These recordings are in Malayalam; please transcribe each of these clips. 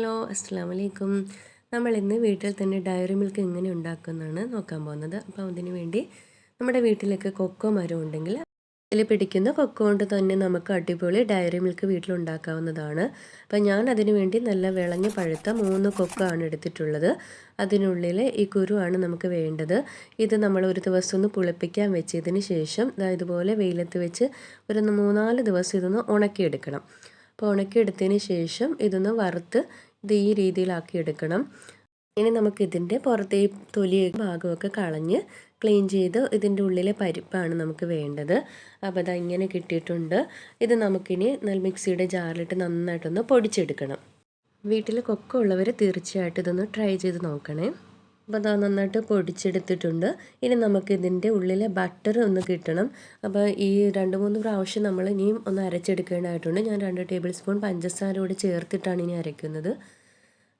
ഹലോ അസ്സാം വലൈക്കും നമ്മൾ ഇന്ന് വീട്ടിൽ തന്നെ ഡയറി മിൽക്ക് എങ്ങനെ ഉണ്ടാക്കുന്നതാണ് നോക്കാൻ പോകുന്നത്. അപ്പോൾ അതിന് വേണ്ടി നമ്മുടെ വീട്ടിലൊക്കെ കൊക്കോ മരം ഉണ്ടെങ്കിൽ അതിൽ പിടിക്കുന്ന കൊക്കോ കൊണ്ട് തന്നെ നമുക്ക് അടിപൊളി ഡയറി മിൽക്ക് വീട്ടിൽ ഉണ്ടാക്കാവുന്നതാണ് അപ്പോൾ ഞാൻ അതിന് വേണ്ടി നല്ല വിളഞ്ഞ് പഴുത്ത മൂന്ന് കൊക്കോ ആണ് എടുത്തിട്ടുള്ളത്. അതിനുള്ളിൽ ഈ കുരുവാണ് നമുക്ക് വേണ്ടത്. ഇത് നമ്മൾ ഒരു ദിവസം ഒന്ന് പുളിപ്പിക്കാൻ വെച്ചതിന് ശേഷം ഇതുപോലെ വെയിലത്ത് വെച്ച് ഒരു മൂന്നാൽ ദിവസം ഇതൊന്ന് ഉണക്കിയെടുക്കണം. അപ്പോൾ ഉണക്കിയെടുത്തതിന് ശേഷം ഇതൊന്ന് വറുത്ത് ഇത് ഈ രീതിയിലാക്കി എടുക്കണം. ഇനി നമുക്കിതിന്റെ പുറത്തെ തൊലി ഭാഗമൊക്കെ കളഞ്ഞ് ക്ലീൻ ചെയ്ത് ഇതിന്റെ ഉള്ളിലെ പരിപ്പാണ് നമുക്ക് വേണ്ടത്. അപ്പോൾ അത് ഇങ്ങനെ കിട്ടിയിട്ടുണ്ട്. ഇത് നമുക്കിനി നെൽ മിക്സിയുടെ ജാറിലിട്ട് നന്നായിട്ടൊന്ന് പൊടിച്ചെടുക്കണം. വീട്ടിൽ കൊക്കെ ഉള്ളവർ തീർച്ചയായിട്ടും ഇതൊന്ന് ട്രൈ ചെയ്ത് നോക്കണേ. അപ്പോൾ അത് നന്നായിട്ട് പൊടിച്ചെടുത്തിട്ടുണ്ട്. ഇനി നമുക്ക് ഇതിന്റെ ഉള്ളിലെ ബട്ടർ ഒന്ന് കിട്ടണം. അപ്പോൾ ഈ രണ്ട് മൂന്ന് പ്രാവശ്യം നമ്മൾ ഇനിയും ഒന്ന് അരച്ചെടുക്കേണ്ടതായിട്ടുണ്ട്. ഞാൻ രണ്ട് ടേബിൾ സ്പൂൺ പഞ്ചസാര കൂടി ചേർത്തിട്ടാണ് ഇനി അരയ്ക്കുന്നത്.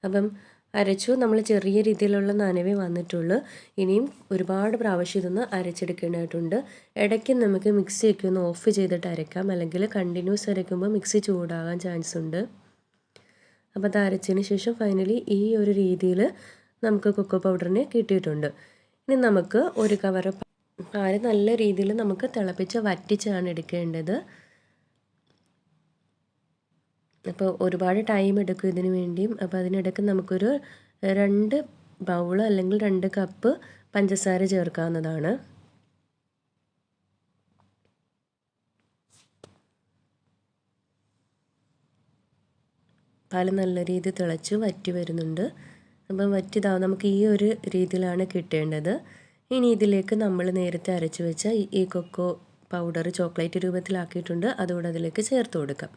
അപ്പം അരച്ചു നമ്മൾ ചെറിയ രീതിയിലുള്ള നനവേ വന്നിട്ടുള്ളൂ. ഇനിയും ഒരുപാട് പ്രാവശ്യം ഇതൊന്ന് അരച്ചെടുക്കേണ്ടതായിട്ടുണ്ട്. ഇടയ്ക്ക് നമുക്ക് മിക്സിയൊക്കെ ഒന്ന് ഓഫ് ചെയ്തിട്ട് അരയ്ക്കാം അല്ലെങ്കിൽ കണ്ടിന്യൂസ് അരയ്ക്കുമ്പോൾ മിക്സി ചൂടാകാൻ ചാൻസ് ഉണ്ട്. അപ്പോൾ അത് അരച്ചതിന് ശേഷം ഫൈനലി ഈ ഒരു രീതിയിൽ നമുക്ക് കൊക്കോ പൗഡറിനെ കിട്ടിയിട്ടുണ്ട്. ഇനി നമുക്ക് ഒരു കവർ പാൽ നല്ല രീതിയിൽ നമുക്ക് തിളപ്പിച്ച് വറ്റിച്ചാണ് എടുക്കേണ്ടത്. അപ്പോൾ ഒരുപാട് ടൈം എടുക്കും ഇതിന് വേണ്ടിയും. അപ്പോൾ അതിനിടയ്ക്ക് നമുക്കൊരു രണ്ട് ബൗൾ അല്ലെങ്കിൽ രണ്ട് കപ്പ് പഞ്ചസാര ചേർക്കാവുന്നതാണ്. പാൽ നല്ല രീതിയിൽ തിളച്ച് വറ്റി വരുന്നുണ്ട്. അപ്പം വറ്റിതാവും നമുക്ക് ഈ ഒരു രീതിയിലാണ് കിട്ടേണ്ടത്. ഇനി ഇതിലേക്ക് നമ്മൾ നേരത്തെ അരച്ച് വെച്ച ഈ കൊക്കോ പൗഡർ ചോക്ലേറ്റ് രൂപത്തിലാക്കിയിട്ടുണ്ട്. അതുകൂടെ അതിലേക്ക് ചേർത്ത് കൊടുക്കാം.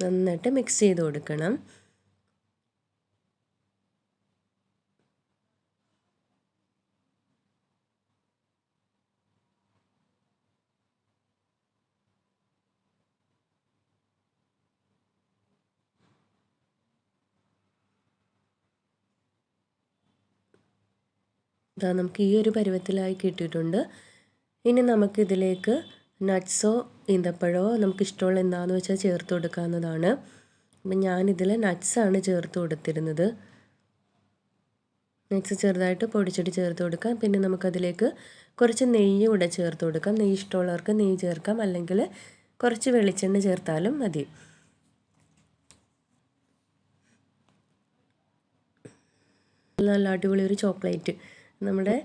നന്നായിട്ട് മിക്സ് ചെയ്ത് കൊടുക്കണം. നമുക്ക് ഈ ഒരു പരുവത്തിലായി കിട്ടിയിട്ടുണ്ട്. ഇനി നമുക്കിതിലേക്ക് നട്ട്സോ ഈന്തപ്പഴമോ നമുക്ക് ഇഷ്ടമുള്ള എന്താണെന്ന് വെച്ചാൽ ചേർത്ത് കൊടുക്കാവുന്നതാണ്. അപ്പം ഞാനിതിൽ നട്ട്സാണ് ചേർത്ത് കൊടുത്തിരുന്നത്. നട്ട്സ് ചെറുതായിട്ട് പൊടിച്ചിട്ട് ചേർത്ത് കൊടുക്കാം. പിന്നെ നമുക്കതിലേക്ക് കുറച്ച് നെയ്യ് കൂടെ ചേർത്ത് കൊടുക്കാം. നെയ്യ് ഇഷ്ടമുള്ളവർക്ക് നെയ്യ് ചേർക്കാം. അല്ലെങ്കിൽ കുറച്ച് വെളിച്ചെണ്ണ ചേർത്താലും മതി. നല്ല അടിപൊളി ഒരു ചോക്ലേറ്റ്. നമ്മുടെ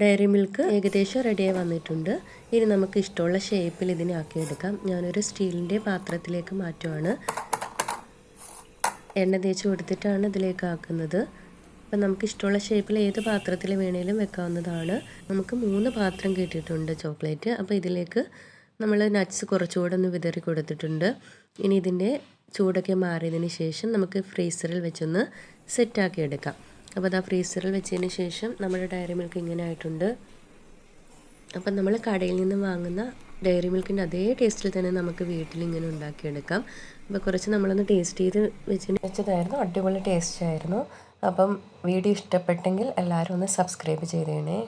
ഡയറി മിൽക്ക് ഏകദേശം റെഡിയായി വന്നിട്ടുണ്ട്. ഇനി നമുക്ക് ഇഷ്ടമുള്ള ഷേപ്പിൽ ഇതിനെ ആക്കിയെടുക്കാം. ഞാനൊരു സ്റ്റീലിന്റെ പാത്രത്തിലേക്ക് മാറ്റുവാണ്. എണ്ണ തേച്ച് കൊടുത്തിട്ടാണ് ഇതിലേക്ക് ആക്കുന്നത്. അപ്പം നമുക്ക് ഇഷ്ടമുള്ള ഷേപ്പിൽ ഏത് പാത്രത്തിൽ വേണേലും വെക്കാവുന്നതാണ്. നമുക്ക് മൂന്ന് പാത്രം കിട്ടിയിട്ടുണ്ട് ചോക്ലേറ്റ്. അപ്പോൾ ഇതിലേക്ക് നമ്മൾ നട്ട്സ് കുറച്ചുകൂടെ ഒന്ന് വിതറി കൊടുത്തിട്ടുണ്ട്. ഇനി ഇതിന്റെ ചൂടൊക്കെ മാറിയതിന് ശേഷം നമുക്ക് ഫ്രീസറിൽ വെച്ചൊന്ന് സെറ്റാക്കി എടുക്കാം. അപ്പോൾ അത് ഫ്രീസറിൽ വെച്ചതിന് ശേഷം നമ്മുടെ ഡയറി മിൽക്ക് ഇങ്ങനെ ആയിട്ടുണ്ട്. അപ്പം നമ്മൾ കടയിൽ നിന്ന് വാങ്ങുന്ന ഡയറി മിൽക്കിന്റെ അതേ ടേസ്റ്റിൽ തന്നെ നമുക്ക് വീട്ടിൽ ഇങ്ങനെ ഉണ്ടാക്കിയെടുക്കാം. അപ്പോൾ കുറച്ച് നമ്മളൊന്ന് ടേസ്റ്റ് ചെയ്ത് വെച്ച് വെച്ചതായിരുന്നു. അടിപൊളി ടേസ്റ്റ് ആയിരുന്നു. അപ്പം വീഡിയോ ഇഷ്ടപ്പെട്ടെങ്കിൽ എല്ലാവരും ഒന്ന് സബ്സ്ക്രൈബ് ചെയ്തേണേ